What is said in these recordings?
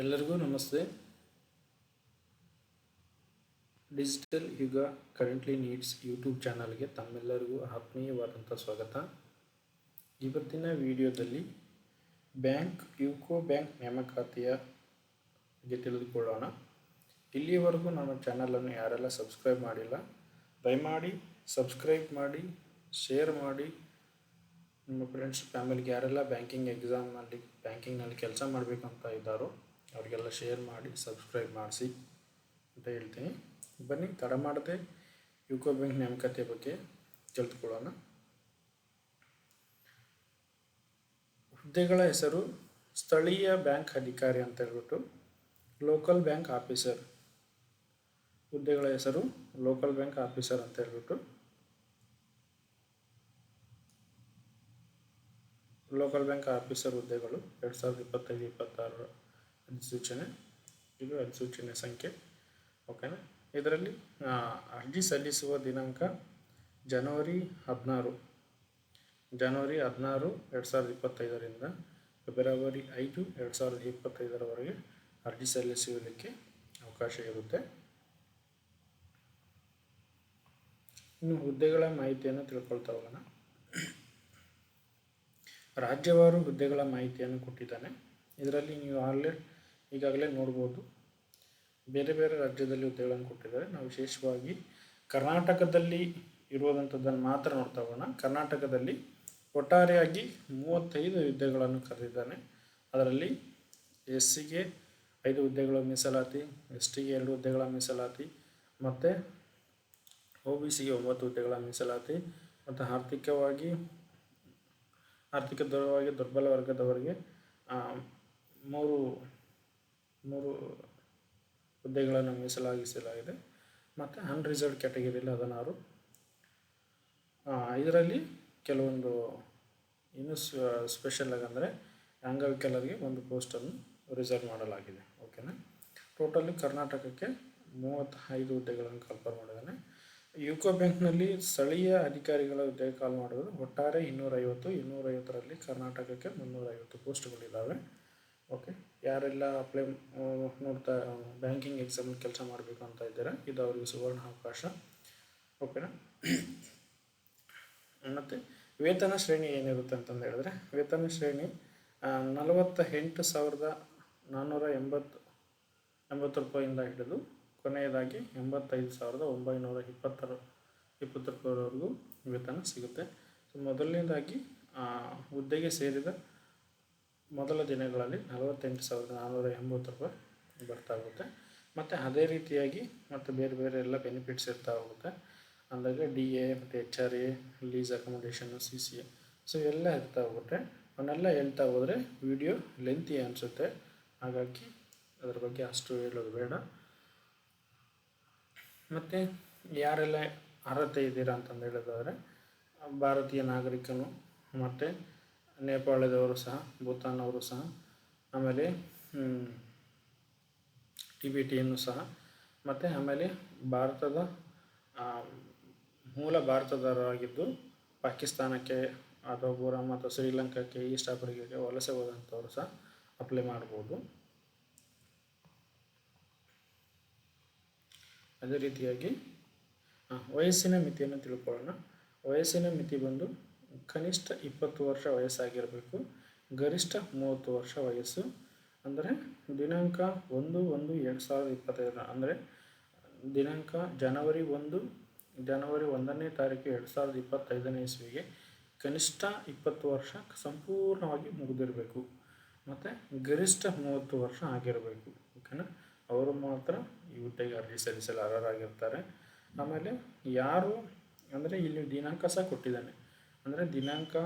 ಎಲ್ಲರಿಗೂ ನಮಸ್ತೆ. ಡಿಜಿಟಲ್ ಯುಗ ಕರೆಂಟ್ಲಿ ನೀಡ್ಸ್ ಯೂಟ್ಯೂಬ್ ಚಾನಲ್ಗೆ ತಮ್ಮೆಲ್ಲರಿಗೂ ಆತ್ಮೀಯವಾದಂಥ ಸ್ವಾಗತ. ಇವತ್ತಿನ ವಿಡಿಯೋದಲ್ಲಿ ಬ್ಯಾಂಕ್, ಯುಕೋ ಬ್ಯಾಂಕ್ ನೇಮಕಾತಿಯ ಬಗ್ಗೆ ತಿಳಿದುಕೊಳ್ಳೋಣ. ಇಲ್ಲಿಯವರೆಗೂ ನನ್ನ ಚಾನಲನ್ನು ಯಾರೆಲ್ಲ ಸಬ್ಸ್ಕ್ರೈಬ್ ಮಾಡಿಲ್ಲ, ದಯಮಾಡಿ ಸಬ್ಸ್ಕ್ರೈಬ್ ಮಾಡಿ ಶೇರ್ ಮಾಡಿ. ನಿಮ್ಮ ಫ್ರೆಂಡ್ಸ್ ಫ್ಯಾಮಿಲಿಗೆ ಯಾರೆಲ್ಲ ಬ್ಯಾಂಕಿಂಗ್ ಎಕ್ಸಾಮ್ನಲ್ಲಿ ಬ್ಯಾಂಕಿಂಗ್ನಲ್ಲಿ ಕೆಲಸ ಮಾಡಬೇಕಂತ ಇದ್ದಾರೋ ಅವರಿಗೆಲ್ಲ ಶೇರ್ ಮಾಡಿ ಸಬ್ಸ್ಕ್ರೈಬ್ ಮಾಡಿಸಿ ಅಂತ ಹೇಳ್ತೀನಿ. ಬನ್ನಿ, ತಡ ಮಾಡದೆ ಯುಕೋ ಬ್ಯಾಂಕ್ ನೇಮಕತೆ ಬಗ್ಗೆ ತಿಳಿದುಕೊಳ್ಳೋಣ ಹುದ್ದೆಗಳ ಹೆಸರು ಸ್ಥಳೀಯ ಬ್ಯಾಂಕ್ ಅಧಿಕಾರಿ ಅಂತ ಹೇಳ್ಬಿಟ್ಟು ಲೋಕಲ್ ಬ್ಯಾಂಕ್ ಆಫೀಸರ್ ಹುದ್ದೆಗಳ ಹೆಸರು ಲೋಕಲ್ ಬ್ಯಾಂಕ್ ಆಫೀಸರ್ ಅಂತ ಹೇಳ್ಬಿಟ್ಟು ಲೋಕಲ್ ಬ್ಯಾಂಕ್ ಆಫೀಸರ್ ಹುದ್ದೆಗಳು ಎರಡು ಸಾವಿರದ ಇಪ್ಪತ್ತೈದು, ಇಪ್ಪತ್ತಾರರ ಅಧಿಸೂಚನೆ. ಇದು ಅನುಸೂಚನೆ ಸಂಖ್ಯೆ. ಓಕೆನಾ ಇದರಲ್ಲಿ ಅರ್ಜಿ ಸಲ್ಲಿಸುವ ದಿನಾಂಕ ಜನವರಿ ಹದಿನಾರು. ಜನವರಿ ಹದಿನಾರು ಎರಡು ಸಾವಿರದ ಇಪ್ಪತ್ತೈದರಿಂದ ಫೆಬ್ರವರಿ ಐದು ಎರಡು ಸಾವಿರದ ಇಪ್ಪತ್ತೈದರವರೆಗೆ ಅರ್ಜಿ ಸಲ್ಲಿಸುವುದಕ್ಕೆ ಅವಕಾಶ ಇರುತ್ತೆ. ಇನ್ನು ಹುದ್ದೆಗಳ ಮಾಹಿತಿಯನ್ನು ತಿಳ್ಕೊಳ್ತಾ ಹೋಗೋಣ. ರಾಜ್ಯವಾರು ಹುದ್ದೆಗಳ ಮಾಹಿತಿಯನ್ನು ಕೊಟ್ಟಿದ್ದಾನೆ. ಇದರಲ್ಲಿ ನೀವು ಆಗಲೇ, ಈಗಾಗಲೇ ನೋಡ್ಬೋದು. ಬೇರೆ ಬೇರೆ ರಾಜ್ಯದಲ್ಲಿ ಹುದ್ದೆಗಳನ್ನು ಕೊಟ್ಟಿದ್ದಾರೆ. ನಾವು ವಿಶೇಷವಾಗಿ ಕರ್ನಾಟಕದಲ್ಲಿ ಇರುವಂಥದ್ದನ್ನು ಮಾತ್ರ ನೋಡ್ತಾ ಹೋಗೋಣ. ಕರ್ನಾಟಕದಲ್ಲಿ ಒಟ್ಟಾರೆಯಾಗಿ ಮೂವತ್ತೈದು ಹುದ್ದೆಗಳನ್ನು ಕರೆದಿದ್ದಾನೆ. ಅದರಲ್ಲಿ ಎಸ್ ಸಿಗೆ ಐದು ಹುದ್ದೆಗಳ ಮೀಸಲಾತಿ ಎಸ್ ಟಿಗೆ ಎರಡು ಹುದ್ದೆಗಳ ಮೀಸಲಾತಿ, ಮತ್ತು ಒ ಬಿ ಸಿಗೆ ಒಂಬತ್ತು ಹುದ್ದೆಗಳ ಮೀಸಲಾತಿ, ಮತ್ತು ಆರ್ಥಿಕವಾಗಿ, ಆರ್ಥಿಕ ದರವಾಗಿ, ದುರ್ಬಲ ವರ್ಗದವರಿಗೆ ಮೂರು ಮೂರು ಹುದ್ದೆಗಳನ್ನು ಮೀಸಲಾಗಿಸಲಾಗಿದೆ. ಮತ್ತು ಅನ್ರಿಸರ್ವ್ಡ್ ಕ್ಯಾಟಗರಿಯಲ್ಲಿ ಹದಿನಾರು. ಇದರಲ್ಲಿ ಕೆಲವೊಂದು ಇನ್ನೂ ಸ್ಪೆಷಲ್ ಆಗಂದರೆ ಅಂಗವಿಕಲರಿಗೆ ಒಂದು ಪೋಸ್ಟನ್ನು ರಿಸರ್ವ್ ಮಾಡಲಾಗಿದೆ. ಓಕೆನಾ ಟೋಟಲಿ ಕರ್ನಾಟಕಕ್ಕೆ ಮೂವತ್ತೈದು ಹುದ್ದೆಗಳನ್ನು ಕಲ್ಪರ್ ಮಾಡಿದ್ದಾನೆ. ಯುಕೋ ಬ್ಯಾಂಕ್ನಲ್ಲಿ ಸ್ಥಳೀಯ ಅಧಿಕಾರಿಗಳ ಹುದ್ದೆ ಕಾಲ್ ಮಾಡಿದ್ರು. ಒಟ್ಟಾರೆ ಇನ್ನೂರೈವತ್ತು, ಇನ್ನೂರೈವತ್ತರಲ್ಲಿ ಕರ್ನಾಟಕಕ್ಕೆ ಮುನ್ನೂರೈವತ್ತು ಪೋಸ್ಟ್ಗಳಿದ್ದಾವೆ ಓಕೆ. ಯಾರೆಲ್ಲ ಅಪ್ಲೈ ನೋಡ್ತಾ ಬ್ಯಾಂಕಿಂಗ್ ಎಕ್ಸಾಮ್ ಕೆಲಸ ಮಾಡಬೇಕು ಅಂತ ಇದ್ದಾರೆ, ಇದು ಅವರಿಗೆ ಸುವರ್ಣ ಅವಕಾಶ ಓಕೆನಾ? ಮತ್ತು, ವೇತನ ಶ್ರೇಣಿ ಏನಿರುತ್ತೆ ಅಂತಂದು ಹೇಳಿದ್ರೆ, ವೇತನ ಶ್ರೇಣಿ ನಲವತ್ತ ಎಂಟು ಸಾವಿರದ ನಾನ್ನೂರ ಎಂಬತ್ತು ಎಂಬತ್ತು ರೂಪಾಯಿಂದ ಹಿಡಿದು, ಕೊನೆಯದಾಗಿ ಎಂಬತ್ತೈದು ಸಾವಿರದ ಒಂಬೈನೂರ ಇಪ್ಪತ್ತರ, ಇಪ್ಪತ್ತು ರೂಪಾಯಿವರೆಗೂ ವೇತನ ಸಿಗುತ್ತೆ. ಸೊ ಮೊದಲನೇದಾಗಿ ಹುದ್ದೆಗೆ ಸೇರಿದ ಮೊದಲ ದಿನಗಳಲ್ಲಿ ನಲವತ್ತೆಂಟು ಸಾವಿರದ ನಾನ್ನೂರ ಎಂಬತ್ತು ರೂಪಾಯಿ ಬರ್ತಾ ಹೋಗುತ್ತೆ. ಮತ್ತು ಅದೇ ರೀತಿಯಾಗಿ ಮತ್ತು ಬೇರೆ ಬೇರೆ ಎಲ್ಲ ಬೆನಿಫಿಟ್ಸ್ ಇರ್ತಾ ಹೋಗುತ್ತೆ. ಅಂದಾಗ ಡಿ ಎ ಮತ್ತು H R A lease accommodation C C A so ಎಲ್ಲ ಇರ್ತಾ ಹೋಗುತ್ತೆ. ಅವನ್ನೆಲ್ಲ ಹೇಳ್ತಾ ಹೋದರೆ ವಿಡಿಯೋ ಲೆಂತಿ ಅನಿಸುತ್ತೆ. ಹಾಗಾಗಿ ಅದ್ರ ಬಗ್ಗೆ ಅಷ್ಟು ಹೇಳೋದು ಬೇಡ. ಮತ್ತು ಯಾರೆಲ್ಲ ಅರ್ಹತೆ ಇದ್ದೀರಾ ಅಂತಂದು ಹೇಳೋದಾದರೆ ಭಾರತೀಯ ನಾಗರಿಕನು, ಮತ್ತು ನೇಪಾಳದವರು ಸಹ ಭೂತಾನ್ ಅವರು ಸಹ, ಆಮೇಲೆ ಟಿಬಿಟಿಯನ್ನು ಸಹ, ಮತ್ತು ಆಮೇಲೆ ಭಾರತದ ಮೂಲ ಭಾರತದವರಾಗಿದ್ದು ಪಾಕಿಸ್ತಾನಕ್ಕೆ ಅಥವಾ ಬೋರಾಮ್ ಅಥವಾ ಶ್ರೀಲಂಕಾಕ್ಕೆ ಈಸ್ಟ್ ಆಫ್ರಿಕಾಕ್ಕೆ ವಲಸೆ ಹೋದಂಥವ್ರು ಸಹ ಅಪ್ಲೈ ಮಾಡ್ಬೋದು. ಅದೇ ರೀತಿಯಾಗಿ ವಯಸ್ಸಿನ ಮಿತಿಯನ್ನು ತಿಳ್ಕೊಳ್ಳೋಣ. ವಯಸ್ಸಿನ ಮಿತಿ ಬಂದು ಕನಿಷ್ಠ ಇಪ್ಪತ್ತು ವರ್ಷ ವಯಸ್ಸಾಗಿರಬೇಕು. ಗರಿಷ್ಠ ಮೂವತ್ತು ವರ್ಷ ವಯಸ್ಸು. ಅಂದರೆ ದಿನಾಂಕ ಒಂದು ಒಂದು ಎರಡು ಸಾವಿರದ ಇಪ್ಪತ್ತೈದರ ಅಂದರೆ ದಿನಾಂಕ ಜನವರಿ ಒಂದು, ಜನವರಿ ಒಂದನೇ ತಾರೀಕು ಎರಡು ಸಾವಿರದ ಇಪ್ಪತ್ತೈದನೇ ಇಸ್ವಿಗೆ ಕನಿಷ್ಠ ಇಪ್ಪತ್ತು ವರ್ಷ ಸಂಪೂರ್ಣವಾಗಿ ಮುಗಿದಿರಬೇಕು. ಮತ್ತು ಗರಿಷ್ಠ ಮೂವತ್ತು ವರ್ಷ ಆಗಿರಬೇಕು. ಓಕೆನಾ? ಅವರು ಮಾತ್ರ ಈ ಹುದ್ದೆಗೆ ಅರ್ಜಿ ಸಲ್ಲಿಸಲು ಅರ್ಹರಾಗಿರ್ತಾರೆ. ಆಮೇಲೆ ಯಾರು ಅಂದರೆ ಇಲ್ಲಿ ದಿನಾಂಕ ಸಹ ಕೊಟ್ಟಿದ್ದಾನೆ. ಅಂದರೆ ದಿನಾಂಕ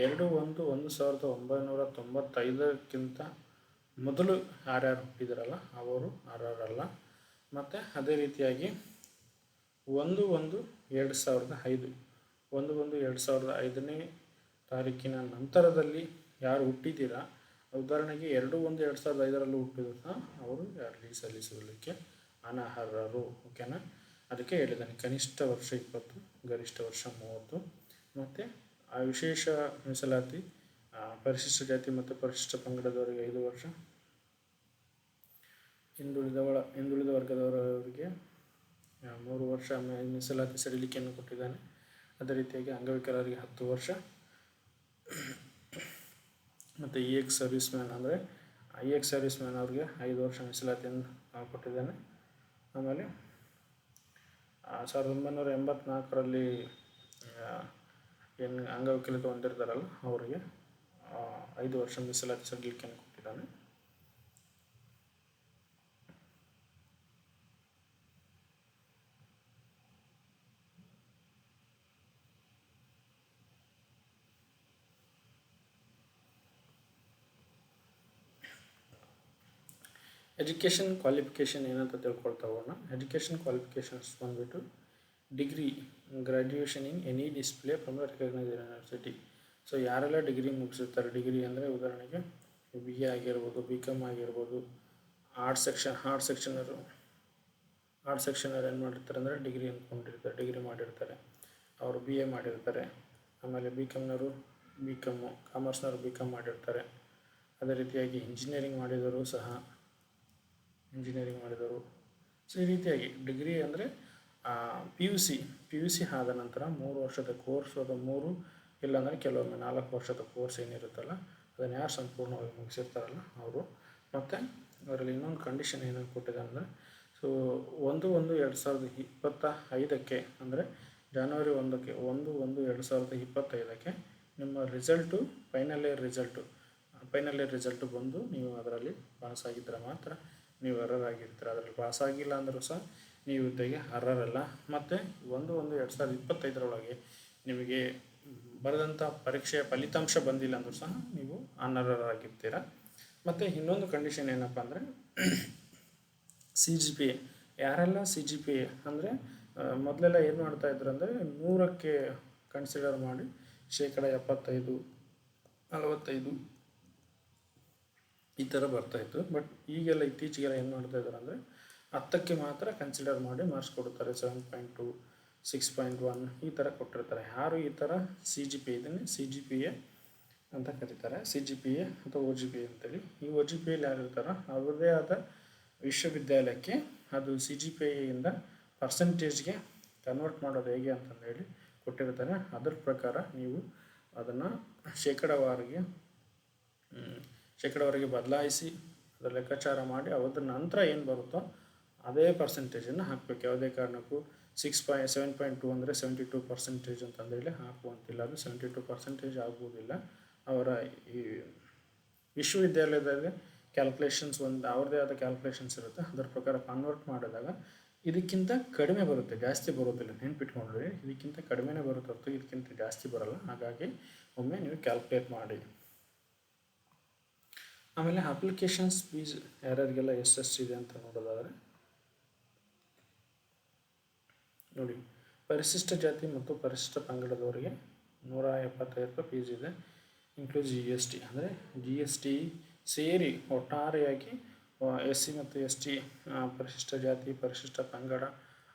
ಎರಡು ಒಂದು ಒಂದು ಸಾವಿರದ ಒಂಬೈನೂರ ತೊಂಬತ್ತೈದಕ್ಕಿಂತ ಮೊದಲು ಯಾರ್ಯಾರು ಹುಟ್ಟಿದಾರಲ್ಲ, ಅವರು ಅರ್ಹರಲ್ಲ ಮತ್ತು ಅದೇ ರೀತಿಯಾಗಿ ಒಂದು ಒಂದು ಎರಡು ಸಾವಿರದ ಐದು, ಒಂದು ಒಂದು ಎರಡು ಸಾವಿರದ ಐದನೇ ತಾರೀಕಿನ ನಂತರದಲ್ಲಿ ಯಾರು ಹುಟ್ಟಿದ್ದೀರ? ಉದಾಹರಣೆಗೆ ಎರಡು ಒಂದು ಎರಡು ಸಾವಿರದ ಐದರಲ್ಲೂ ಹುಟ್ಟಿದ್ರು ಅವರು ಅರ್ಜಿ ಸಲ್ಲಿಸಲಿಕ್ಕೆ ಅನರ್ಹರು ಓಕೆನಾ ಅದಕ್ಕೆ ಹೇಳಿದ್ದಾನೆ, ಕನಿಷ್ಠ ವರ್ಷ ಇಪ್ಪತ್ತು, ಗರಿಷ್ಠ ವರ್ಷ ಮೂವತ್ತು. ಮತ್ತು ಆ ವಿಶೇಷ ಮೀಸಲಾತಿ ಪರಿಶಿಷ್ಟ ಜಾತಿ ಮತ್ತು ಪರಿಶಿಷ್ಟ ಪಂಗಡದವರಿಗೆ ಐದು ವರ್ಷ. ಹಿಂದುಳಿದವಳ, ಹಿಂದುಳಿದ ವರ್ಗದವರವರಿಗೆ ಮೂರು ವರ್ಷ ಮೀಸಲಾತಿ ಸಡಿಲಿಕೆಯನ್ನು ಕೊಟ್ಟಿದ್ದಾನೆ. ಅದೇ ರೀತಿಯಾಗಿ ಅಂಗವಿಕಲರಿಗೆ ಹತ್ತು ವರ್ಷ. ಮತ್ತು ಇ ಎಕ್ಸ್ ಸರ್ವಿಸ್ ಮ್ಯಾನ್ ಅಂದರೆ ಐ ಎಕ್ಸ್ ಸರ್ವಿಸ್ ಮ್ಯಾನ್ ಅವ್ರಿಗೆ ಐದು ವರ್ಷ ಮೀಸಲಾತಿಯನ್ನು ಕೊಟ್ಟಿದ್ದಾನೆ. ಆಮೇಲೆ ಸಾವಿರದ ಒಂಬೈನೂರ ಎಂಬತ್ನಾಲ್ಕರಲ್ಲಿ ಏನು ಅಂಗವಿಕಲತೆ ಹೊಂದಿರ್ತಾರಲ್ಲ ಅವರಿಗೆ ಐದು ವರ್ಷ ಮೀಸಲಾತಿ ಸಡಿಲಿಕೆಯನ್ನು ಕೊಟ್ಟಿದ್ದಾನೆ. ಎಜುಕೇಷನ್ ಕ್ವಾಲಿಫಿಕೇಷನ್ ಏನಂತ ತಿಳ್ಕೊಳ್ತಾ ಹೋಗೋಣ. ಎಜುಕೇಷನ್ ಕ್ವಾಲಿಫಿಕೇಷನ್ಸ್ ಬಂದ್ಬಿಟ್ಟು degree graduation in any discipline from the recognise university so ಯಾರೆಲ್ಲ ಡಿಗ್ರಿ ಮುಗಿಸಿರ್ತಾರೆ ಡಿಗ್ರಿ ಅಂದರೆ ಉದಾಹರಣೆಗೆ ಬಿ ಎ ಆಗಿರ್ಬೋದು ಬಿ ಕಾಮ್ ಆಗಿರ್ಬೋದು ಆರ್ಟ್ ಸೆಕ್ಷನ್ ಆರ್ಟ್ ಸೆಕ್ಷನರು ಆರ್ಟ್ ಸೆಕ್ಷನರು ಏನು ಮಾಡಿರ್ತಾರೆ ಅಂದರೆ ಡಿಗ್ರಿ ಅಂದ್ಕೊಂಡಿರ್ತಾರೆ ಡಿಗ್ರಿ ಮಾಡಿರ್ತಾರೆ. ಅವರು ಬಿ ಎ ಮಾಡಿರ್ತಾರೆ. ಆಮೇಲೆ ಬಿ ಕಾಮ್ನವರು ಬಿ ಕಾಮು ಕಾಮರ್ಸ್ನವರು ಬಿ ಕಾಮ್ ಮಾಡಿರ್ತಾರೆ. ಅದೇ ರೀತಿಯಾಗಿ ಇಂಜಿನಿಯರಿಂಗ್ ಮಾಡಿದವರು ಸಹ ಇಂಜಿನಿಯರಿಂಗ್ ಮಾಡಿದವರು. ಸೊ ಈ ರೀತಿಯಾಗಿ ಡಿಗ್ರಿ ಅಂದರೆ P U C P U C ಆದ ನಂತರ ಮೂರು ವರ್ಷದ ಕೋರ್ಸ್ ಅದು ಮೂರು, ಇಲ್ಲಾಂದರೆ ಕೆಲವೊಮ್ಮೆ ನಾಲ್ಕು ವರ್ಷದ ಕೋರ್ಸ್ ಏನಿರುತ್ತಲ್ಲ, ಅದನ್ನು ಯಾರು ಸಂಪೂರ್ಣವಾಗಿ ಮುಗಿಸಿರ್ತಾರಲ್ಲ ಅವರು. ಮತ್ತು ಅದರಲ್ಲಿ ಇನ್ನೊಂದು ಕಂಡೀಷನ್ ಏನೇನು ಕೊಟ್ಟಿದೆ ಅಂದರೆ ಸೊ ಒಂದು ಒಂದು ಎರಡು ಸಾವಿರದ ಇಪ್ಪತ್ತ ಐದಕ್ಕೆ ಅಂದರೆ ಜನವರಿ ಒಂದಕ್ಕೆ, ಒಂದು ಒಂದು ಎರಡು ಸಾವಿರದ ಇಪ್ಪತ್ತೈದಕ್ಕೆ ನಿಮ್ಮ result final year result final year result ಬಂದು ನೀವು ಅದರಲ್ಲಿ ಪಾಸ್ ಆಗಿದ್ದರೆ ಮಾತ್ರ ನೀವು ಎರರ್ ಆಗಿರ್ತೀರ. ಅದರಲ್ಲಿ ಪಾಸ್ ಆಗಿಲ್ಲ ಅಂದರೂ ಸಹ ನೀವು ಹುದ್ದೆಗೆ ಅರ್ಹರಲ್ಲ. ಮತ್ತು ಒಂದು ಒಂದು ಎರಡು ಸಾವಿರದ ಇಪ್ಪತ್ತೈದರೊಳಗೆ ನಿಮಗೆ ಬರೆದಂಥ ಪರೀಕ್ಷೆಯ ಫಲಿತಾಂಶ ಬಂದಿಲ್ಲ ಅಂದರೂ ಸಹ ನೀವು ಅನರ್ಹರಾಗಿರ್ತೀರ. ಮತ್ತು ಇನ್ನೊಂದು ಕಂಡೀಷನ್ ಏನಪ್ಪ ಅಂದರೆ ಸಿ ಜಿ ಪಿ ಎ ಯಾರೆಲ್ಲ ಸಿ ಜಿ ಪಿ ಎ ಅಂದರೆ ಮೊದಲೆಲ್ಲ ಏನು ಮಾಡ್ತಾ ಇದ್ರು ಅಂದರೆ ನೂರಕ್ಕೆ ಕನ್ಸಿಡರ್ ಮಾಡಿ ಶೇಕಡ ಎಪ್ಪತ್ತೈದು, ನಲವತ್ತೈದು ಈ ಥರ ಬರ್ತಾಯಿತ್ತು ಬಟ್ ಈಗೆಲ್ಲ ಇತ್ತೀಚೆಗೆಲ್ಲ ಏನು ಮಾಡ್ತಾ ಇದ್ದಾರೆ ಅಂದರೆ ಹತ್ತಕ್ಕೆ ಮಾತ್ರ ಕನ್ಸಿಡರ್ ಮಾಡಿ ಮಾರ್ಕ್ಸ್ ಕೊಡ್ತಾರೆ seven point two six point one ಈ ಥರ ಕೊಟ್ಟಿರ್ತಾರೆ. ಯಾರು ಈ ಥರ ಸಿ ಜಿ ಪಿ ಇದನ್ನೇ? ಸಿ ಜಿ ಪಿ ಎ ಅಂತ ಕರೀತಾರೆ. ಸಿ ಜಿ ಪಿ ಎ ಅಥವಾ ಒ ಜಿ ಪಿ ಎ ಅಂತೇಳಿ. ಈ ಒ ಜಿ ಪಿ ಎಲ್ಲಿ ಯಾರು ಇರ್ತಾರೋ ಅವ್ರದ್ದೇ ಆದ ವಿಶ್ವವಿದ್ಯಾಲಯಕ್ಕೆ ಅದು ಸಿ ಜಿ ಪಿ ಎಯಿಂದ ಪರ್ಸೆಂಟೇಜ್ಗೆ ಕನ್ವರ್ಟ್ ಮಾಡೋದು ಹೇಗೆ ಅಂತಂದೇಳಿ ಕೊಟ್ಟಿರ್ತಾರೆ. ಅದರ ಪ್ರಕಾರ ನೀವು ಅದನ್ನು ಶೇಕಡವಾರಿಗೆ ಶೇಕಡವರೆಗೆ ಬದಲಾಯಿಸಿ ಅದರ ಲೆಕ್ಕಾಚಾರ ಮಾಡಿ, ಅದ್ರ ನಂತರ ಏನು ಬರುತ್ತೋ ಅದೇ ಪರ್ಸೆಂಟೇಜನ್ನು ಹಾಕಬೇಕು. ಯಾವುದೇ ಕಾರಣಕ್ಕೂ ಸಿಕ್ಸ್ ಪಾಯ್ ಸೆವೆನ್ ಪಾಯಿಂಟ್ ಟು ಅಂದರೆ ಸೆವೆಂಟಿ ಟು ಪರ್ಸೆಂಟೇಜ್ ಅಂತಂದೇಳಿ ಹಾಕುವಂತಿಲ್ಲ. ಅದು ಸೆವೆಂಟಿ ಟು ಪರ್ಸೆಂಟೇಜ್ ಆಗುವುದಿಲ್ಲ. ಅವರ ಈ ವಿಶ್ವವಿದ್ಯಾಲಯದಲ್ಲಿ ಕ್ಯಾಲ್ಕುಲೇಷನ್ಸ್ ಒಂದು, ಅವ್ರದ್ದೇ ಆದ ಕ್ಯಾಲ್ಕುಲೇಷನ್ಸ್ ಇರುತ್ತೆ. ಅದರ ಪ್ರಕಾರ ಕನ್ವರ್ಟ್ ಮಾಡಿದಾಗ ಇದಕ್ಕಿಂತ ಕಡಿಮೆ ಬರುತ್ತೆ, ಜಾಸ್ತಿ ಬರೋದಿಲ್ಲ. ನೆನ್ಪಿಟ್ಕೊಂಡ್ರೆ ಇದಕ್ಕಿಂತ ಕಡಿಮೆನೇ ಬರುತ್ತೆ ಹೊರತು ಇದಕ್ಕಿಂತ ಜಾಸ್ತಿ ಬರಲ್ಲ. ಹಾಗಾಗಿ ಒಮ್ಮೆ ನೀವು ಕ್ಯಾಲ್ಕುಲೇಟ್ ಮಾಡಿ. ಆಮೇಲೆ ಅಪ್ಲಿಕೇಶನ್ಸ್ ಫೀಸ್ ಯಾರ್ಯಾರಿಗೆಲ್ಲ ಎಷ್ಟೆಷ್ಟಿದೆ ಅಂತ ನೋಡೋದಾದರೆ ನೋಡಿ, ಪರಿಶಿಷ್ಟ ಜಾತಿ ಮತ್ತು ಪರಿಶಿಷ್ಟ ಪಂಗಡದವರಿಗೆ ನೂರ ಎಪ್ಪತ್ತೈದು ರೂಪಾಯಿ ಫೀಸ್ ಇದೆ ಇನ್ಕ್ಲೂಸ್ ಜಿ ಎಸ್ ಟಿ ಅಂದರೆ ಜಿ ಎಸ್ ಟಿ ಸೇರಿ ಒಟ್ಟಾರೆಯಾಗಿ ಎಸ್ ಸಿ ಮತ್ತು ಎಸ್ ಟಿ ಪರಿಶಿಷ್ಟ ಜಾತಿ, ಪರಿಶಿಷ್ಟ ಪಂಗಡ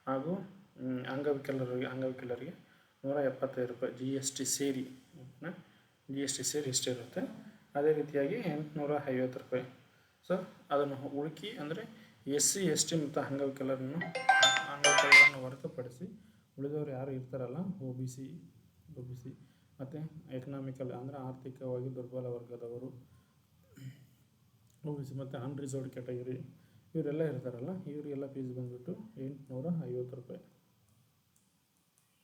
ಹಾಗೂ ಅಂಗವಿಕಲರಿಗೆ ಅಂಗವಿಕಲರಿಗೆ ನೂರ ಎಪ್ಪತ್ತೈದು ರೂಪಾಯಿ ಜಿ ಎಸ್ ಟಿ ಸೇರಿ ಜಿ ಎಸ್ ಟಿ ಸೇರಿ ಇಷ್ಟಿರುತ್ತೆ ಅದೇ ರೀತಿಯಾಗಿ ಎಂಟುನೂರ ಐವತ್ತು ರೂಪಾಯಿ. ಸೊ ಅದನ್ನು ಹುಡುಕಿ ಅಂದರೆ ಎಸ್ ಸಿ ಎಸ್ ಟಿ ಮತ್ತು ಅಂಗವಿಕಲರನ್ನು ಅಂಗವಿಕಲರನ್ನು ಹೊರತುಪಡಿಸಿ ಉಳಿದವರು ಯಾರು ಇರ್ತಾರಲ್ಲ, O B C, O B C ಮತ್ತು ಎಕನಾಮಿಕಲ್ ಅಂದರೆ ಆರ್ಥಿಕವಾಗಿ ದುರ್ಬಲ ವರ್ಗದವರು, ಒ ಬಿ ಸಿ ಮತ್ತು ಅನ್ರಿಸರ್ವ್ಡ್ ಕ್ಯಾಟಗರಿ ಇವರೆಲ್ಲ ಇರ್ತಾರಲ್ಲ, ಇವರಿಗೆಲ್ಲ ಫೀಸ್ ಬಂದುಬಿಟ್ಟು ಎಂಟುನೂರ ಐವತ್ತು ರೂಪಾಯಿ.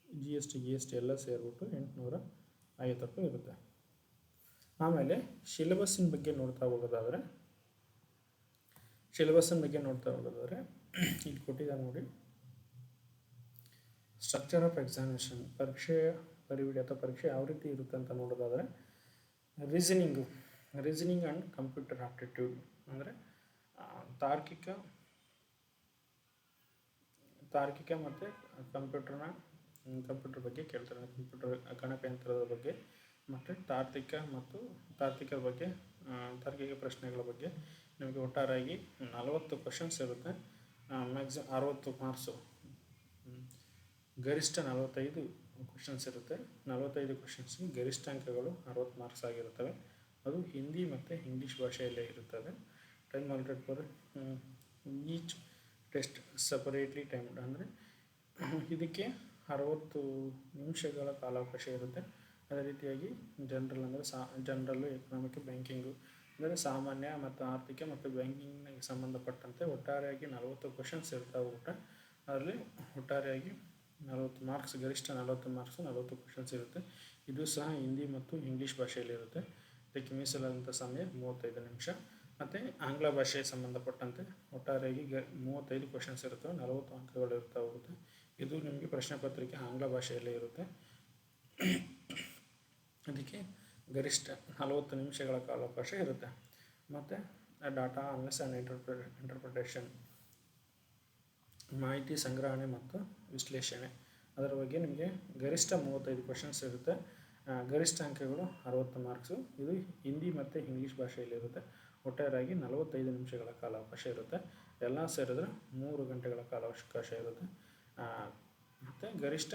G S T G S T ಎಲ್ಲ ಸೇರಿಬಿಟ್ಟು ಎಂಟುನೂರ ಐವತ್ತು ರೂಪಾಯಿ ಇರುತ್ತೆ. ಆಮೇಲೆ ಸಿಲೆಬಸ್ಸಿನ ಬಗ್ಗೆ ನೋಡ್ತಾ ಹೋಗೋದಾದರೆ ಸಿಲೆಬಸ್ಸಿನ ಬಗ್ಗೆ ನೋಡ್ತಾ ಹೋಗೋದಾದರೆ ಇಲ್ಲಿ ಕೊಟ್ಟಿದ್ದಾರೆ ನೋಡಿ. ಸ್ಟ್ರಕ್ಚರ್ ಆಫ್ ಎಕ್ಸಾಮಿನೇಷನ್ ಪರೀಕ್ಷೆ ಪರಿವಿಡಿ ಅಥವಾ ಪರೀಕ್ಷೆ ಯಾವ ರೀತಿ ಇರುತ್ತೆ ಅಂತ ನೋಡೋದಾದರೆ reasoning reasoning and computer aptitude ಅಂದರೆ ತಾರ್ಕಿಕ ತಾರ್ಕಿಕ ಮತ್ತು ಕಂಪ್ಯೂಟರ್ನ ಕಂಪ್ಯೂಟರ್ ಬಗ್ಗೆ ಕೇಳ್ತಾರೆ. ಕಂಪ್ಯೂಟರ್ ಗಣಕಯಂತ್ರದ ಬಗ್ಗೆ ಮತ್ತು ತಾರ್ಕಿಕ ಮತ್ತು ತಾರ್ಕಿಕ ಬಗ್ಗೆ ತಾರ್ಕಿಕ ಪ್ರಶ್ನೆಗಳ ಬಗ್ಗೆ ನಿಮಗೆ ಒಟ್ಟಾರಾಗಿ ನಲವತ್ತು ಕ್ವಶನ್ಸ್ ಇರುತ್ತೆ. ಮ್ಯಾಕ್ಸಿಮಮ್ ಅರವತ್ತು ಮಾರ್ಕ್ಸು ಗರಿಷ್ಠ ನಲವತ್ತೈದು ಕ್ವಶನ್ಸ್ ಇರುತ್ತೆ. ನಲವತ್ತೈದು ಕ್ವಶನ್ಸ್ಗೆ ಗರಿಷ್ಠ ಅಂಕಗಳು ಅರವತ್ತು ಮಾರ್ಕ್ಸ್ ಆಗಿರುತ್ತವೆ. ಅದು ಹಿಂದಿ ಮತ್ತು ಇಂಗ್ಲೀಷ್ ಭಾಷೆಯಲ್ಲೇ ಇರುತ್ತದೆ time allotted for each test separately time ಅಂದರೆ ಇದಕ್ಕೆ ಅರವತ್ತು ನಿಮಿಷಗಳ ಕಾಲಾವಕಾಶ ಇರುತ್ತೆ. ಅದೇ ರೀತಿಯಾಗಿ ಜನರಲ್ ಅಂದರೆ ಸಾ ಜನರಲ್ಲು ಎಕನಾಮಿಕ್ ಬ್ಯಾಂಕಿಂಗು ಅಂದರೆ ಸಾಮಾನ್ಯ ಮತ್ತು ಆರ್ಥಿಕ ಮತ್ತು ಬ್ಯಾಂಕಿಂಗ್ನಿಗೆ ಸಂಬಂಧಪಟ್ಟಂತೆ ಒಟ್ಟಾರೆಯಾಗಿ ನಲವತ್ತು ಕ್ವಶನ್ಸ್ ಇರ್ತಾವೆ ಊಟ. ಅದರಲ್ಲಿ ಒಟ್ಟಾರೆಯಾಗಿ ನಲವತ್ತು ಮಾರ್ಕ್ಸ್ ಗರಿಷ್ಠ ನಲವತ್ತು ಮಾರ್ಕ್ಸ್ ನಲವತ್ತು ಕ್ವಶನ್ಸ್ ಇರುತ್ತೆ. ಇದು ಸಹ ಹಿಂದಿ ಮತ್ತು ಇಂಗ್ಲೀಷ್ ಭಾಷೆಯಲ್ಲಿರುತ್ತೆ ಇದಕ್ಕೆ ಮೀಸಲಾದಂಥ ಸಮಯ ಮೂವತ್ತೈದು ನಿಮಿಷ. ಮತ್ತು ಆಂಗ್ಲ ಭಾಷೆಗೆ ಸಂಬಂಧಪಟ್ಟಂತೆ ಒಟ್ಟಾರೆಯಾಗಿ ಗ, ಮೂವತ್ತೈದು ಕ್ವಶನ್ಸ್ ಇರ್ತವೆ ನಲವತ್ತು ಅಂಕಗಳು ಇರ್ತಾ ಹೋಗುತ್ತೆ. ಇದು ನಿಮಗೆ ಪ್ರಶ್ನೆ ಪತ್ರಿಕೆ ಆಂಗ್ಲ ಭಾಷೆಯಲ್ಲೇ ಇರುತ್ತೆ. ಅದಕ್ಕೆ ಗರಿಷ್ಠ ನಲವತ್ತು ನಿಮಿಷಗಳ ಕಾಲಾವಕಾಶ ಇರುತ್ತೆ. ಮತ್ತು ಡಾಟಾ ಅನಲಿಸ್ ಆ್ಯಂಡ್ ಇಂಟರ್ಪ್ರೆ ಇಂಟರ್ಪ್ರಿಟೇಷನ್ ಮಾಹಿತಿ ಸಂಗ್ರಹಣೆ ಮತ್ತು ವಿಶ್ಲೇಷಣೆ. ಅದರ ಬಗ್ಗೆ ನಿಮಗೆ ಗರಿಷ್ಠ ಮೂವತ್ತೈದು ಕ್ವಶನ್ಸ್ ಇರುತ್ತೆ. ಗರಿಷ್ಠ ಅಂಕಗಳು ಅರವತ್ತು ಮಾರ್ಕ್ಸು ಇದು ಹಿಂದಿ ಮತ್ತು ಇಂಗ್ಲೀಷ್ ಭಾಷೆಯಲ್ಲಿರುತ್ತೆ ಒಟ್ಟಾರೆಯಾಗಿ ನಲವತ್ತೈದು ನಿಮಿಷಗಳ ಕಾಲಾವಕಾಶ ಇರುತ್ತೆ. ಎಲ್ಲ ಸೇರಿದ್ರೆ ಮೂರು ಗಂಟೆಗಳ ಕಾಲಾವಕಾಶ ಇರುತ್ತೆ. ಮತ್ತು ಗರಿಷ್ಠ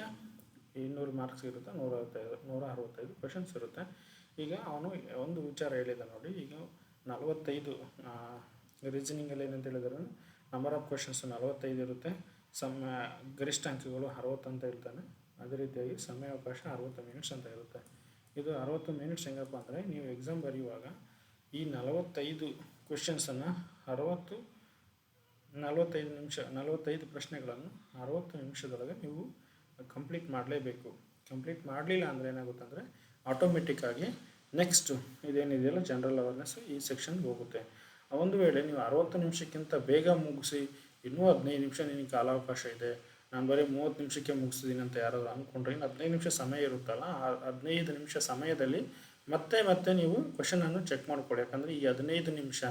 ಇನ್ನೂರು ಮಾರ್ಕ್ಸ್ ಇರುತ್ತೆ. ನೂರ ಅರವತ್ತೈದು ನೂರ ಅರವತ್ತೈದು ಕ್ವಶನ್ಸ್ ಇರುತ್ತೆ. ಈಗ ಅವನು ಒಂದು ವಿಚಾರ ಹೇಳಿದ ನೋಡಿ. ಈಗ ನಲವತ್ತೈದು ರೀಸನಿಂಗಲ್ಲಿ ಏನಂತ ಹೇಳಿದ್ರೆ ನಂಬರ್ ಆಫ್ ಕ್ವೆಶನ್ಸ್ ನಲವತ್ತೈದು ಇರುತ್ತೆ. ಸಮ, ಗರಿಷ್ಠ ಅಂಕಿಗಳು ಅರವತ್ತು ಅಂತ ಇರ್ತಾನೆ ಅದೇ ರೀತಿಯಾಗಿ ಸಮಯ ಅವಕಾಶ ಅರವತ್ತು ಮಿನಿಟ್ಸ್ ಅಂತ ಇರುತ್ತೆ. ಇದು ಅರವತ್ತು ಮಿನಿಟ್ಸ್ ಹೆಂಗಪ್ಪ ಅಂದರೆ ನೀವು ಎಕ್ಸಾಮ್ ಬರೆಯುವಾಗ ಈ ನಲವತ್ತೈದು ಕ್ವೆಶನ್ಸನ್ನು ಅರವತ್ತು, ನಲವತ್ತೈದು ನಿಮಿಷ, ನಲವತ್ತೈದು ಪ್ರಶ್ನೆಗಳನ್ನು ಅರವತ್ತು ನಿಮಿಷದೊಳಗೆ ನೀವು ಕಂಪ್ಲೀಟ್ ಮಾಡಲೇಬೇಕು. ಕಂಪ್ಲೀಟ್ ಮಾಡಲಿಲ್ಲ ಅಂದರೆ ಏನಾಗುತ್ತೆ ಅಂದರೆ ಆಟೋಮೆಟಿಕ್ಕಾಗಿ ನೆಕ್ಸ್ಟು ಇದೇನಿದೆಯಲ್ಲ ಜನರಲ್ ಅವೇರ್ನೆಸ್ ಈ ಸೆಕ್ಷನ್ಗೆ ಹೋಗುತ್ತೆ. ಒಂದು ವೇಳೆ ನೀವು ಅರವತ್ತು ನಿಮಿಷಕ್ಕಿಂತ ಬೇಗ ಮುಗಿಸಿ, ಇನ್ನೂ ಹದಿನೈದು ನಿಮಿಷ ನಿನಗೆ ಕಾಲಾವಕಾಶ ಇದೆ. ನಾನು ಬರೀ ಮೂವತ್ತು ನಿಮಿಷಕ್ಕೆ ಮುಗಿಸಿದ್ದೀನಿ ಅಂತ ಯಾರಾದರೂ ಅಂದ್ಕೊಂಡ್ರೆ ಇನ್ನು ಹದಿನೈದು ನಿಮಿಷ ಸಮಯ ಇರುತ್ತಲ್ಲ, ಆ ಹದಿನೈದು ನಿಮಿಷ ಸಮಯದಲ್ಲಿ ಮತ್ತೆ ಮತ್ತೆ ನೀವು ಕ್ವಶನನ್ನು ಚೆಕ್ ಮಾಡ್ಕೊಳ್ಳಿ. ಯಾಕಂದರೆ ಈ ಹದಿನೈದು ನಿಮಿಷ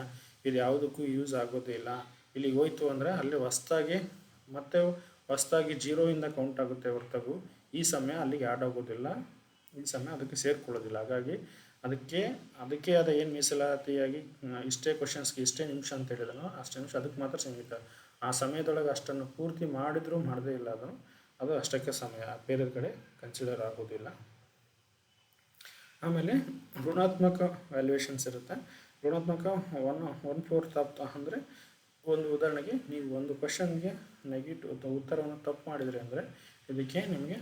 ಇದು ಯಾವುದಕ್ಕೂ ಯೂಸ್ ಆಗೋದಿಲ್ಲ ಇಲ್ಲಿಗೆ ಹೋಯ್ತು ಅಂದರೆ ಅಲ್ಲಿ ಹೊಸ್ದಾಗಿ ಮತ್ತೆ ಹೊಸ್ದಾಗಿ ಜೀರೋಯಿಂದ ಕೌಂಟ್ ಆಗುತ್ತೆ ಹೊರತಾಗೂ. ಈ ಸಮಯ ಅಲ್ಲಿಗೆ ಆ್ಯಡ್ ಆಗೋದಿಲ್ಲ. ಈ ಸಮಯ ಅದಕ್ಕೆ ಸೇರಿಕೊಳ್ಳೋದಿಲ್ಲ. ಹಾಗಾಗಿ ಅದಕ್ಕೆ ಅದಕ್ಕೆ ಆದ ಏನು ಮೀಸಲಾತಿಯಾಗಿ ಇಷ್ಟೇ ಕ್ವಶನ್ಸ್ಗೆ ಇಷ್ಟೇ ನಿಮಿಷ ಅಂತ ಹೇಳಿದನೋ ಅಷ್ಟೇ ನಿಮಿಷ, ಅದಕ್ಕೆ ಮಾತ್ರ ಸೀಮಿತ. ಆ ಸಮಯದೊಳಗೆ ಅಷ್ಟನ್ನು ಪೂರ್ತಿ ಮಾಡಿದರೂ ಮಾಡದೇ ಇಲ್ಲ ಅದನ್ನು. ಅದು ಅಷ್ಟಕ್ಕೆ ಸಮಯ. ಬೇರೆ ಕಡೆ ಕನ್ಸಿಡರ್ ಆಗೋದಿಲ್ಲ. ಆಮೇಲೆ ಋಣಾತ್ಮಕ ವ್ಯಾಲ್ಯೂಯೇಷನ್ಸ್ ಇರುತ್ತೆ. ಋಣಾತ್ಮಕ ಒನ್ ಒನ್ ಫೋರ್ತ್ ಆಫ್ ಅಂದರೆ ಒಂದು ಉದಾಹರಣೆಗೆ ನೀವು ಒಂದು ಕ್ವಶನ್ಗೆ ನೆಗೆಟಿವ್ ಉತ್ತರವನ್ನು ತಪ್ಪು ಮಾಡಿದರೆ ಅಂದರೆ ಇದಕ್ಕೆ ನಿಮಗೆ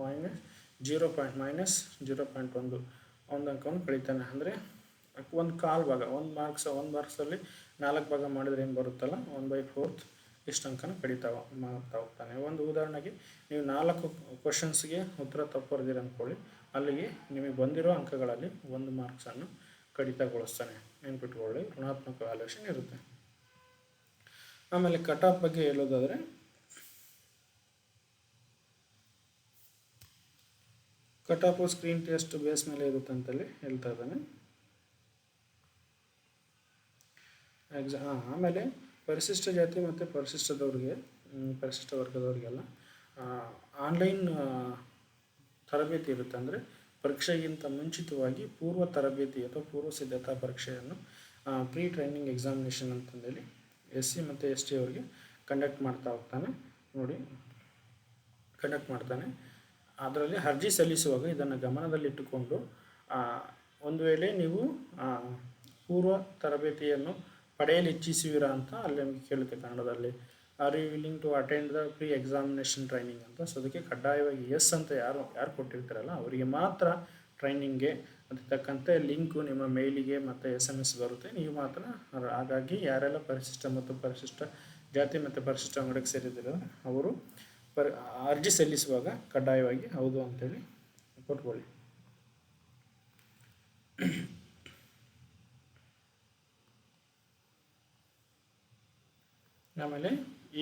minus zero point minus zero point ಒಂದು ಒಂದು ಅಂಕವನ್ನು ಕಳೀತಾನೆ. ಅಂದರೆ ಒಂದು ಕಾಲು ಭಾಗ, ಒಂದು ಮಾರ್ಕ್ಸ್ ಒಂದು ಮಾರ್ಕ್ಸಲ್ಲಿ ನಾಲ್ಕು ಭಾಗ ಮಾಡಿದ್ರೆ ಏನು ಬರುತ್ತಲ್ಲ? ಒನ್ ಬೈ ಫೋರ್ತ್ ಇಷ್ಟು ಅಂಕನ ಕಡಿತಾ ಮಾಡ್ತಾ ಹೋಗ್ತಾನೆ. ಒಂದು ಉದಾಹರಣೆಗೆ ನೀವು ನಾಲ್ಕು ಕ್ವಶನ್ಸ್ಗೆ ಉತ್ತರ ತಪ್ಪು ಬರೆದಿರ ಅಂದ್ಕೊಳ್ಳಿ ಅಲ್ಲಿಗೆ ನಿಮಗೆ ಬಂದಿರೋ ಅಂಕಗಳಲ್ಲಿ ಒಂದು ಮಾರ್ಕ್ಸನ್ನು ಕಡಿತಗೊಳಿಸ್ತಾನೆ. ನೆನ್ಪಿಟ್ಕೊಳ್ಳಿ, ಋಣಾತ್ಮಕ ವ್ಯಾಲ್ಯೂಷನ್ ಇರುತ್ತೆ. ಆಮೇಲೆ ಕಟ್ ಆಫ್ ಬಗ್ಗೆ ಹೇಳೋದಾದರೆ cut off screen test base ಮೇಲೆ ಇರುತ್ತೆ ಅಂತೇಳಿ ಹೇಳ್ತಾ ಇದ್ದಾನೆ. ಎಕ್ಸಾ ಹಾಂ, ಆಮೇಲೆ ಪರಿಶಿಷ್ಟ ಜಾತಿ ಮತ್ತು ಪರಿಶಿಷ್ಟದವ್ರಿಗೆ ಪರಿಶಿಷ್ಟ ವರ್ಗದವ್ರಿಗೆಲ್ಲ ಆನ್ಲೈನ್ ತರಬೇತಿ ಇರುತ್ತೆ ಅಂದರೆ ಪರೀಕ್ಷೆಗಿಂತ ಮುಂಚಿತವಾಗಿ ಪೂರ್ವ ತರಬೇತಿ ಅಥವಾ ಪೂರ್ವ ಸಿದ್ಧತಾ ಪರೀಕ್ಷೆಯನ್ನು ಪ್ರೀ ಟ್ರೈನಿಂಗ್ ಎಕ್ಸಾಮಿನೇಷನ್ ಅಂತಂದೇಳಿ ಎಸ್ ಸಿ ಮತ್ತು ಎಸ್ ಟಿ ಅವರಿಗೆ ಕಂಡಕ್ಟ್ ಮಾಡ್ತಾ ಹೋಗ್ತಾನೆ. ನೋಡಿ ಕಂಡಕ್ಟ್ ಮಾಡ್ತಾನೆ. ಅದರಲ್ಲಿ ಅರ್ಜಿ ಸಲ್ಲಿಸುವಾಗ ಇದನ್ನು ಗಮನದಲ್ಲಿಟ್ಟುಕೊಂಡು ಒಂದು ವೇಳೆ ನೀವು ಪೂರ್ವ ತರಬೇತಿಯನ್ನು ಪಡೆಯಲು ಇಚ್ಛಿಸುವಿರಾ ಅಂತ ಅಲ್ಲಿ ನಮಗೆ ಕೇಳುತ್ತೆ ಕನ್ನಡದಲ್ಲಿ. Are you willing to attend the pre examination training ಅಂತ. ಸೊ ಅದಕ್ಕೆ ಕಡ್ಡಾಯವಾಗಿ ಎಸ್ ಅಂತ ಯಾರು ಯಾರು ಕೊಟ್ಟಿರ್ತಾರಲ್ಲ, ಅವರಿಗೆ ಮಾತ್ರ ಟ್ರೈನಿಂಗ್ಗೆ ಅದಕ್ಕೆ ತಕ್ಕಂತೆ ಲಿಂಕು ನಿಮ್ಮ ಮೇಲಿಗೆ ಮತ್ತು ಎಸ್ ಎಂ ಎಸ್ ಬರುತ್ತೆ. ನೀವು ಮಾತ್ರ ಹಾಗಾಗಿ ಯಾರೆಲ್ಲ ಪರಿಶಿಷ್ಟ ಮತ್ತು ಪರಿಶಿಷ್ಟ ಜಾತಿ ಮತ್ತು ಪರಿಶಿಷ್ಟ ಅಂಗಡಿಗೆ ಸೇರಿದ್ದೀರೋ ಅವರು ಪರ್, ಅರ್ಜಿ ಸಲ್ಲಿಸುವಾಗ ಕಡ್ಡಾಯವಾಗಿ ಹೌದು ಅಂತೇಳಿ ಕೊಟ್ಕೊಳ್ಳಿ. ಆಮೇಲೆ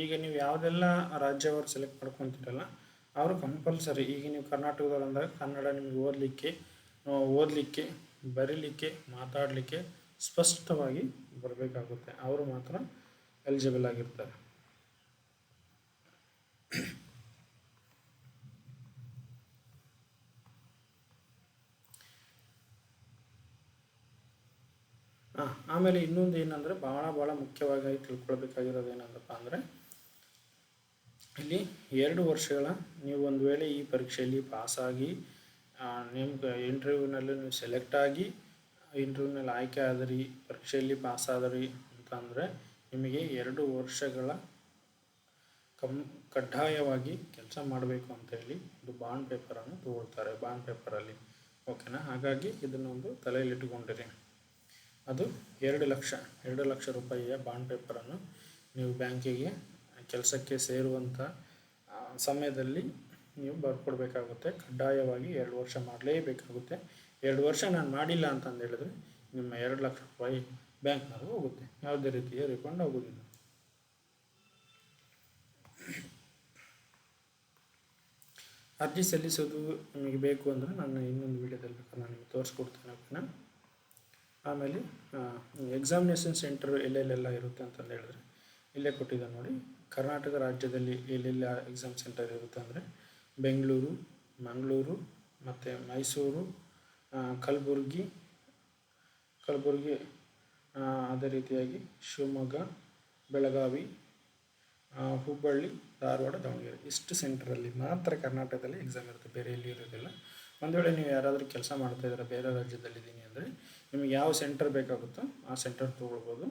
ಈಗ ನೀವು ಯಾವುದೆಲ್ಲ ರಾಜ್ಯವರು ಸೆಲೆಕ್ಟ್ ಮಾಡ್ಕೊತೀರಲ್ಲ, ಅವರು ಕಂಪಲ್ಸರಿ ಈಗ ನೀವು ಕರ್ನಾಟಕದವ್ರು ಅಂದಾಗ ಕನ್ನಡ ನಿಮಗೆ ಓದಲಿಕ್ಕೆ ಓದಲಿಕ್ಕೆ, ಬರೀಲಿಕ್ಕೆ, ಮಾತಾಡಲಿಕ್ಕೆ ಸ್ಪಷ್ಟವಾಗಿ ಬರಬೇಕಾಗುತ್ತೆ. ಅವರು ಮಾತ್ರ ಎಲಿಜಿಬಲ್ ಆಗಿರ್ತಾರೆ. ಆಮೇಲೆ ಇನ್ನೊಂದು ಏನಂದರೆ ಭಾಳ ಭಾಳ ಮುಖ್ಯವಾಗಿ ತಿಳ್ಕೊಳ್ಬೇಕಾಗಿರೋದು ಏನಂದಪ್ಪ ಅಂದರೆ ಇಲ್ಲಿ ಎರಡು ವರ್ಷಗಳ ನೀವು ಒಂದು ವೇಳೆ ಈ ಪರೀಕ್ಷೆಯಲ್ಲಿ ಪಾಸಾಗಿ ನಿಮ್ಗೆ ಇಂಟರ್ವ್ಯೂನಲ್ಲಿ ನೀವು ಸೆಲೆಕ್ಟ್ ಆಗಿ ಇಂಟರ್ವ್ಯೂನಲ್ಲಿ ಆಯ್ಕೆ ಆದ್ರಿ, ಪರೀಕ್ಷೆಯಲ್ಲಿ ಪಾಸ್ ಆದ್ರಿ ಅಂತಂದರೆ ನಿಮಗೆ ಎರಡು ವರ್ಷಗಳ ಕಮ್ ಕಡ್ಡಾಯವಾಗಿ ಕೆಲಸ ಮಾಡಬೇಕು ಅಂತ ಹೇಳಿ ಒಂದು ಬಾಂಡ್ ಪೇಪರನ್ನು ತಗೊಳ್ತಾರೆ, ಬಾಂಡ್ ಪೇಪರಲ್ಲಿ ಓಕೆನಾ ಹಾಗಾಗಿ ಇದನ್ನೊಂದು ತಲೆಯಲ್ಲಿಟ್ಟುಕೊಂಡಿರಿ ಅದು ಎರಡು ಲಕ್ಷ ಎರಡು ಲಕ್ಷ ರೂಪಾಯಿಯ ಬಾಂಡ್ ಪೇಪರನ್ನು ನೀವು ಬ್ಯಾಂಕಿಗೆ ಕೆಲಸಕ್ಕೆ ಸೇರುವಂಥ ಸಮಯದಲ್ಲಿ ನೀವು ಬರ್ಕೊಡ್ಬೇಕಾಗುತ್ತೆ. ಕಡ್ಡಾಯವಾಗಿ ಎರಡು ವರ್ಷ ಮಾಡಲೇಬೇಕಾಗುತ್ತೆ. ಎರಡು ವರ್ಷ ನಾನು ಮಾಡಿಲ್ಲ ಅಂತಂದು ಹೇಳಿದ್ರೆ ನಿಮ್ಮ ಎರಡು ಲಕ್ಷ ರೂಪಾಯಿ ಬ್ಯಾಂಕ್ನಲ್ಲಿ ಹೋಗುತ್ತೆ. ಯಾವುದೇ ರೀತಿಯ ರಿಫಂಡ್ ಆಗೋದಿಲ್ಲ. ಅರ್ಜಿ ಸಲ್ಲಿಸೋದು ನಿಮಗೆ ಬೇಕು ಅಂದರೆ ನಾನು ಇನ್ನೊಂದು ವೀಡಿಯೋದಲ್ಲಿ ಬೇಕಾದ್ರೆ ನಾನು ನಿಮಗೆ ತೋರಿಸ್ಕೊಡ್ತೇನೆ, ಓಕೆನಾ? ಆಮೇಲೆ ಎಕ್ಸಾಮಿನೇಷನ್ ಸೆಂಟರ್ ಎಲ್ಲೆಲ್ಲೆಲ್ಲ ಇರುತ್ತೆ ಅಂತಂದು ಹೇಳಿದ್ರೆ, ಇಲ್ಲೇ ಕೊಟ್ಟಿದ್ದೆ ನೋಡಿ, ಕರ್ನಾಟಕ ರಾಜ್ಯದಲ್ಲಿ ಎಲ್ಲೆಲ್ಲ ಎಕ್ಸಾಮ್ ಸೆಂಟರ್ ಇರುತ್ತೆ ಅಂದರೆ ಬೆಂಗಳೂರು, ಮಂಗಳೂರು, ಮತ್ತು ಮೈಸೂರು ಕಲಬುರ್ಗಿ ಕಲಬುರ್ಗಿ ಅದೇ ರೀತಿಯಾಗಿ ಶಿವಮೊಗ್ಗ, ಬೆಳಗಾವಿ ಹುಬ್ಬಳ್ಳಿ ಧಾರವಾಡ, ದಾವಣಗೆರೆ, ಇಷ್ಟು ಸೆಂಟ್ರಲ್ಲಿ ಮಾತ್ರ ಕರ್ನಾಟಕದಲ್ಲಿ ಎಕ್ಸಾಮ್ ಇರುತ್ತೆ. ಬೇರೆ ಎಲ್ಲಿ ಇರೋದಿಲ್ಲ. ಒಂದು ವೇಳೆ ನೀವು ಯಾರಾದರೂ ಕೆಲಸ ಮಾಡ್ತಾ ಇದ್ದೀರಾ ಬೇರೆ ರಾಜ್ಯದಲ್ಲಿದ್ದೀನಿ ಅಂದರೆ ನಿಮಗೆ ಯಾವ ಸೆಂಟರ್ ಬೇಕಾಗುತ್ತೋ ಆ ಸೆಂಟರ್ ತೊಗೊಳ್ಬೋದು.